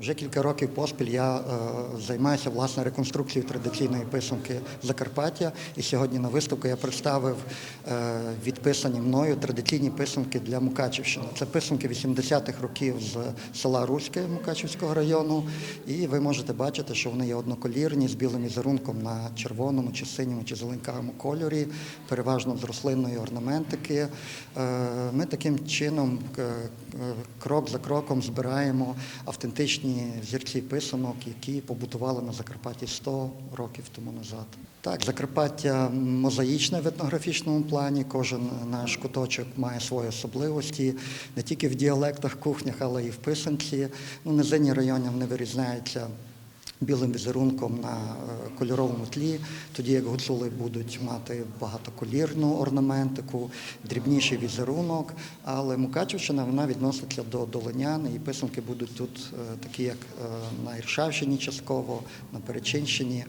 Вже кілька років поспіль я е, займаюся власне реконструкцією традиційної писанки Закарпаття. І сьогодні на виставку я представив е, відписані мною традиційні писанки для Мукачівщини. Це писанки 80-х років з села Руське Мукачівського району. І ви можете бачити, що вони є одноколірні з білим візерунком на червоному, чи синьому, чи зеленкавому кольорі, переважно з рослинної орнаментики. Е, Ми таким чином крок за кроком збираємо автентичні зірці писанок, які побутували на Закарпатті 100 років тому назад. Так, Закарпаття мозаїчне в етнографічному плані. Кожен наш куточок має свої особливості не тільки в діалектах, кухнях, але і в писанці. Ну, низинні райони не вирізняються білим візерунком на е, кольоровому тлі, тоді як гуцули будуть мати багатоколірну орнаментику, дрібніший візерунок. Але Мукачівщина вона відноситься до долинян, і писанки будуть тут е, такі, як е, на Іршавщині частково, на Перечинщині.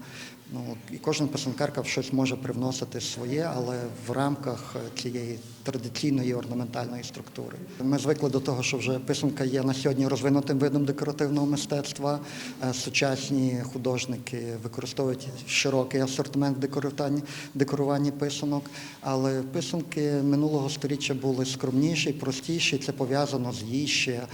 Ну, і кожен писанкарка щось може привносити своє, але в рамках е, цієї традиційної орнаментальної структури. Ми звикли до того, що вже писанка є на сьогодні розвинутим видом декоративного мистецтва. Е, Сучасні художники використовують широкий асортимент декоруванні писанок, але писанки минулого століття були скромніші, простіші. Це пов'язано з її ще е,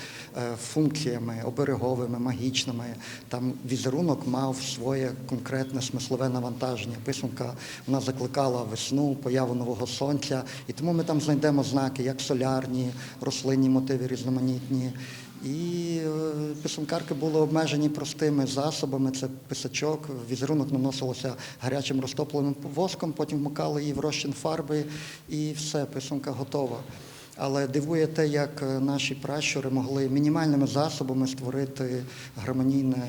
функціями обереговими, магічними. Там візерунок мав своє конкретне смислове навантаження. Писанка вона закликала весну, появу нового сонця, і тому ми там знайдемо знаки, як солярні, рослинні мотиви різноманітні. І е, писанкарки були обмежені простими засобами. Це писачок, візерунок наносилося гарячим розтопленим воском, потім вмикали її в розчин фарби, і все, писанка готова. Але дивує те, як е, наші пращури могли мінімальними засобами створити гармонійне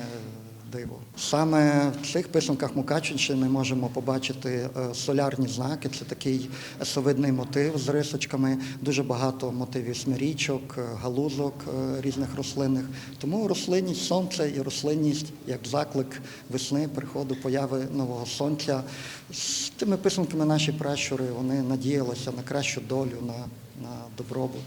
диво. Саме в цих писанках Мукачинщини ми можемо побачити е, солярні знаки. Це такий есовидний мотив з рисочками, дуже багато мотивів смирічок, е, галузок е, різних рослинних. Тому рослинність сонця і рослинність як заклик весни, приходу, появи нового сонця. З тими писанками наші пращури вони надіялися на кращу долю, на, на добробут.